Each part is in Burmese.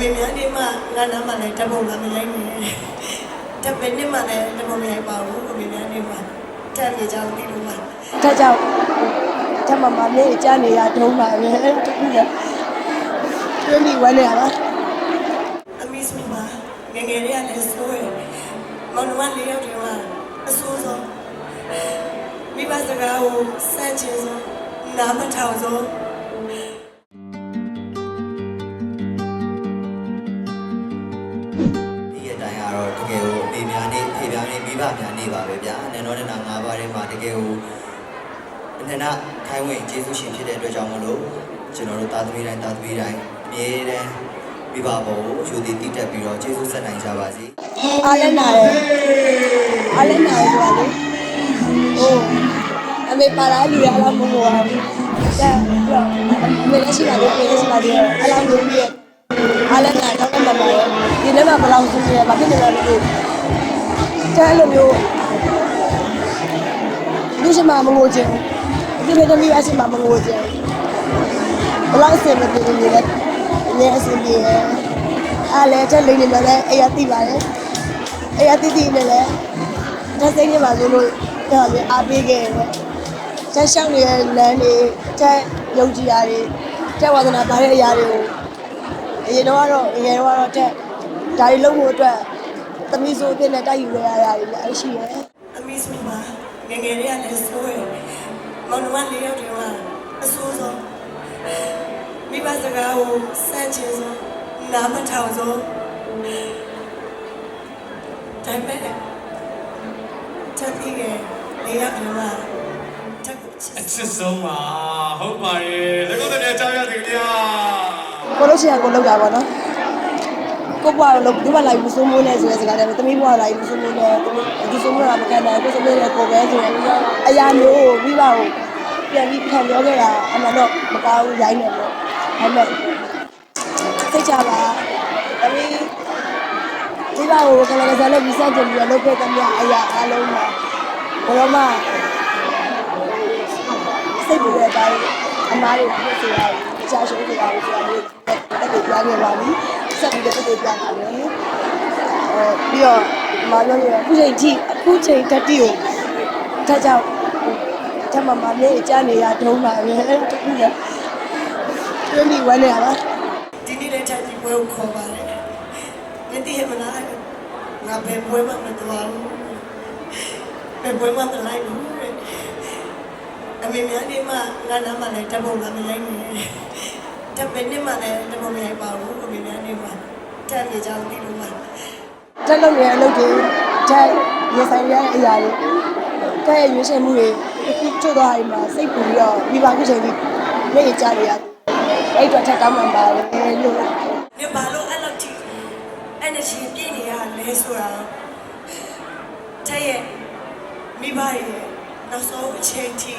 မေများနေမှငါနားမှလည်းတပုံကမရိုက်နေတပင်းနေမှလည်းတပုံမရိုက်ပါဘူးအမေများနေမှတက်နေကြလို့ဒီလိုမှဒါကြောင့်ဓမ္မမလေးကြားနေရတုံးပါပဲတခုကတွင်းပြီးဝမ်းနေရပါအမီစမီမငယ်ငယ်လေးကလည်းဆိုးရမောင်နှမလေးယောက်တည်းကအဆိုးဆုံးမိဘစကားကိုစမ်းချင်ဆုံးနားမထောင်ဆုံး ဖေများနေမိဘများနေပါပဲဗျာနန်တော်နန္ဒ၅ပါးထဲမှာတကယ်ကိုအနန္တခိုင်းဝင်ကျေးဇူးရှင်ဖြစ်တဲ့အတွက်ကြောင့်မလို့ကျွန်တော်တို့သားသမီးတိုင်းသားသမီးတိုင်းအမြဲတမ်းမိဘဘောကိုယူတည်တည်တက်ပြီးတော့ကျေးဇူးဆက်နိုင်ကြပါစေအားလည်းနာတယ်အားလည်းနာတယ်ဆိုတာလေဟိုအမေပါလာလူရအလားမဟုတ်ပါဘူးဒါပြီးတော့အမေလည်းရှိပါသေးတယ်လည်းရှိပါသေးတယ်အလားမျိုးပြီးအားလည်းနာတော့မှမပါရဲ့ဒီနေ့မှဘယ်လောက်ဆုံးရဘာဖြစ်နေလဲမသိ ဘူးတဲလိုမျိုးလူရှိမှမငိုချင်ဘူးဒီလိုတည်းအရှိမှမငိုချင်ဘယ်လောက်အဆင်မပြေနေလဲအမြဲအဆင်ပြေရဲ့အားလည်းတက်လိမ့်နေမှာလည်းအဲ့ရသိပါတယ်အဲ့ရသိသိနေလဲတက်စိမ့်နေပါလို့လို့ပြောပြီးအားပေးခဲ့တယ်တက်ရှောင်းနေတဲ့လမ်းတွေတက်ယုံကြည်တာတွေတက်ဝါသနာပါတဲ့အရာတွေကိုအရင်တော့ကတော့အရင်တော့ကတော့တက်ဒါတွေလုံးဖို့အတွက် သမီးဆိုအဖြစ်နဲ့တိုက်ယူရရတာတွေလည်းရှိတယ်အမီစမီမငယ်ငယ်လေးကလည်းဆိုးရမောင်နှမလေးယောက်တည်းကအဆိုးဆုံးမိဘစကားကိုစမ်းချင်ဆုံးနားမထောင်ဆုံးဒါပေမဲ့တက်ပြီးကလေးယောက်တည်းကတက်ကိုချစ်အချစ်ဆုံးပါဟုတ်ပါရဲ့လက်ကုပ်တဲ့ကြောက်ရစီခင်ဗျာကိုလို့ရှိရင်ကိုလောက်တာပေါ့နော် ကိုဘွားတော့ဒီမှာလိုက်မစိုးမိုးနဲ့ဆိုတဲ့စကားတွေသမီးဘွားလိုက်မစိုးမိုးနဲ့ဒီစိုးမိုးတာမကန်နိုင်ကိုစိုးမိုးနဲ့ကိုပဲဆိုရင်အရာမျိုးကိုမိဘကိုပြန်ပြီးခံပြောခဲ့တာအမှန်တော့မကောင်းဘူးရိုင်းနေပေါ့ဒါပေမဲ့စိတ်ချပါသမီးဒီဘကိုကလည်းကစားလို့ပြီးစကြပြီးတော့လုပ်ခဲ့တဲ့မြအရာအလုံးမှာဘယ်တော့မှစိတ်ပူတဲ့အတိုင်းအမားတွေဖြစ်စေရဘူးအချာရှိုးဆိုတာကိုဆိုတာမျိုးတက်တက်ပြခဲ့ပါပြီ ဆက်ပြီးတော့တက်တက်ပြပါမယ်အဲပြီးတော့မပြောရအခုချိန်ထိအခုချိန်တက်တီကိုဒါကြောင့်ဓမ္မမလေးကြားနေရတုံးပါပဲတခုကတွင်းပြီးဝမ်းနေရပါဒီနေ့လည်းတက်ပြီးပွဲကိုခေါ်ပါတယ်မင်းတည့်မလားငါဘယ်ပွဲမှမတော်ဘူးဘယ်ပွဲမှမလိုက်ဘူးအမေများနေမှငါနားမှလည်းတပုံကမရိုက်နေတပင်းနေမှလည်းတပုံမရိုက်ပါဘူး အမေများနေမှတက်နေကြလို့ဒီလိုမှတက်လို့ရတဲ့အလုပ်တွေတက်ရေဆိုင်ရတဲ့အရာတွေတက်ရဲ့ရွေးချယ်မှုတွေအခုချုပ်သွားရင်မှာစိတ်ပူပြီးတော့မိဘခုချိန်ပြီးလက်ရကြနေရအဲ့အတွက်ထပ်တောင်းမှန်ပါတယ်လို့နေဘာလို့အဲ့လိုထိ energy ပြည့်နေရလဲဆိုတာတဲ့ရဲ့မိဘရဲ့နောက်ဆုံးအချိန်ထိ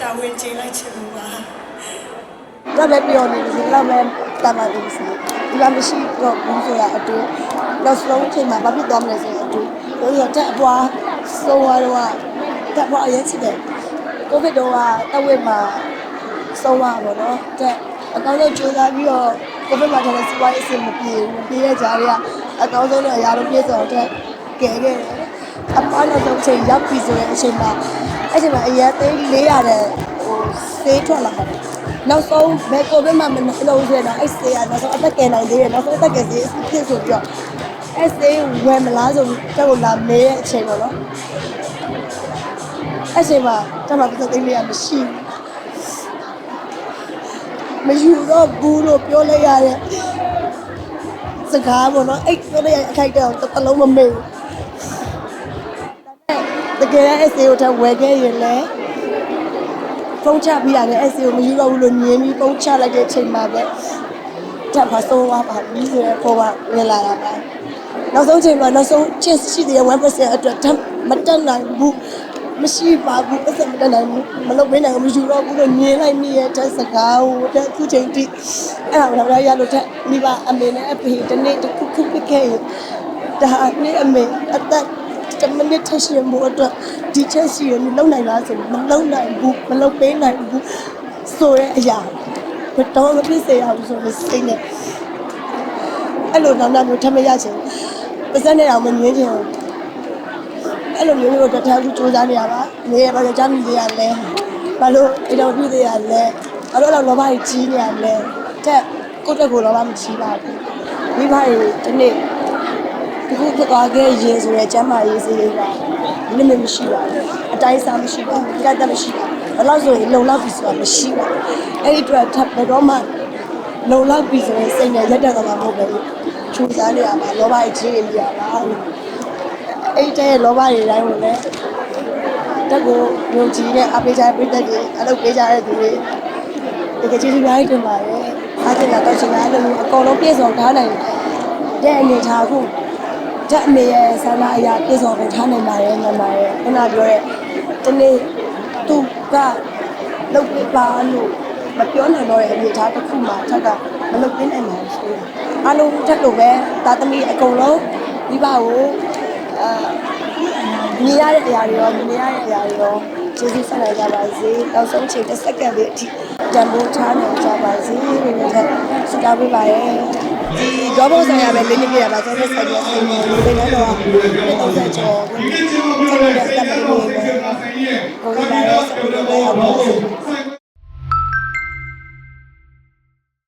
တာဝန်ကျလိုက်ချင်လို့ပါ တော့လည်းပြောနေတယ်ဒီလောက်ပဲတာမန်လို့ဆိုဒီကမရှိတော့ဘူးဆိုတာအတူနောက်ဆုံးအချိန်မှာဘာဖြစ်သွားမလဲဆိုတော့အတူတို့ရတက်အပွားဆုံးသွားတော့တက်အပွားအရေးချစ်တယ်ကိုဗစ်တော့ကတဝက်မှာဆုံးသွားပါတော့တက်အကောင်းဆုံးကြိုးစားပြီးတော့ကိုဗစ်မှာလည်းစီးပွားရေးအဆင်မပြေဘူးမပြေတဲ့ကြားတွေကအကောင်းဆုံးနဲ့အရာလုံးပြည့်စုံတဲ့ကဲခဲ့တယ်အပွားနောက်ဆုံးအချိန်ရောက်ပြီဆိုတဲ့အချိန်မှာအဲ့ချိန်မှာအရင်သိ400တဲ့ဟိုဆေးထွက်လာတယ် နောက်ဆုံးဘယ်ကိုပဲမှမလုပ်ရတော့အဲ့ဆေးရနောက်ဆုံးအသက်ကယ်နိုင်သေးတယ်နောက်ဆုံးအသက်ကယ်ဆေးဖြစ်ဆိုပြီးတော့အဲ့ဆေးဝယ်မလားဆိုပြီးတော့လာမေးတဲ့အချိန်တော့နော်အဲ့ချိန်မှာတမပြတ်သိလေးရမရှိဘူးမယူတော့ဘူးလို့ပြောလိုက်ရတဲ့စကားပေါ့နော်အဲ့ပြောလိုက်ရအခိုက်တော့တစ်လုံးမမေ့ဘူးတကယ်အဲ့ဆေးကိုထပ်ဝယ်ခဲ့ရင်လည်း ဖုန်းချပြီးရတယ်အဲ့စီကိုမယူတော့ဘူးလို့ညင်းပြီးဖုန်းချလိုက်တဲ့အချိန်မှာပဲတက်ပါဆုံးသွားပါပြီဆိုတော့ပေါ်ကဝင်လာတာပါနောက်ဆုံးချိန်မှာနောက်ဆုံးချစ်ရှိတဲ့1%အတွက်တမတက်နိုင်ဘူးမရှိပါဘူးပတ်စံမတက်နိုင်ဘူးမလုပ်ပေးနိုင်ဘူးမယူတော့ဘူးလို့ညင်းလိုက်မိရဲ့တက်စကားကိုတက်ခုချိန်ထိအဲ့ဒါတော့ရလို့တက်မိဘအမေနဲ့အဖေတနေ့တစ်ခုခုဖြစ်ခဲ့ရင်ဒါနဲ့အမေအသက် တမနစ်ထရှင်မှုအတွက်ဒီချက်စီရမလုံနိုင်လားဆိုမလုံနိုင်ဘူးမလုံပေးနိုင်ဘူးဆိုရဲအရာဘယ်တော့မဖြစ်စေရဘူးဆိုလို့စိတ်နဲ့အဲ့လိုနောက်နောက်မျိုးထပ်မရချင်ဘူးပါစက်နဲ့အောင်မငင်းချင်ဘူးအဲ့လိုမျိုးမျိုးတော့တန်းတူစူးစမ်းနေရပါနေရပါကြမ်းမိသေးရလဲဘာလို့အိမ်တော်ပြည့်သေးရလဲဘာလို့တော့လောဘကြီးကြီးနေရလဲတဲ့ကိုယ့်တက်ကိုလောဘမကြီးပါဘူးမိဘတွေဒီနေ့ ဒီခုဖြစ်သွားခဲ့ရင်ဆိုရဲကျမ်းမာရေးစေးလေးပါနိမမရှိပါဘူးအတိုင်းစားမရှိပါဘူးကြက်တက်မရှိပါဘူးဘယ်လောက်ဆိုရင်လုံလောက်ပြီဆိုတာမရှိပါဘူးအဲ့ဒီအတွက်ထပ်ဘယ်တော့မှလုံလောက်ပြီဆိုရင်စိတ်နဲ့ရက်တက်သွားမှာမဟုတ်ဘူးချူစားနေရမှာလောဘကြီးကြီးနေရပါအဲ့တဲ့လောဘတွေတိုင်းကိုလည်းတက်ကိုယုံကြည်တဲ့အပေးချာပြည့်တဲ့တွေအလုပ်ပေးကြတဲ့သူတွေတကယ်ကြီးကြီးများတင်ပါတယ်အားကျင်တာတော့ရှင်များလည်းအကုန်လုံးပြည့်စုံထားနိုင်တဲ့အနေထားခု တက်အမေရဲ့ဆန္ဒအရာပြည့်စုံကိုထားနိုင်ပါတယ်မှန်ပါတယ်ခုနပြောတဲ့ဒီနေ့သူကလုပ်ပေးပါလို့မပြောနိုင်တော့တဲ့အနေထားတစ်ခုမှထက်ကမလုပ်ပေးနိုင်ပါဘူးဆိုတော့အားလုံးထက်လို့ပဲသာသမီအကုန်လုံးမိဘကိုအာမြင်ရတဲ့အရာတွေရောမြင်ရတဲ့အရာတွေရောကျေးဇူးဆက်နိုင်ကြပါစေနောက်ဆုံးချိန်တစ်စက္ကန့်လေးအထိတန်ဖိုးထားနိုင်ကြပါစေလို့လည်းဆုတောင်းပေးပါရဲ့ ဒီဒေါဘုံဆိုင်ရပဲလေးနှစ်ပြရပါဆိုတဲ့ဆိုင်ရဆိုင်ရဒီနေ့တော့30ကျော်ဆက်လို့တဲ့တမန်တွေပဲကိုယ်ကလည်းဆက်လို့ရပါ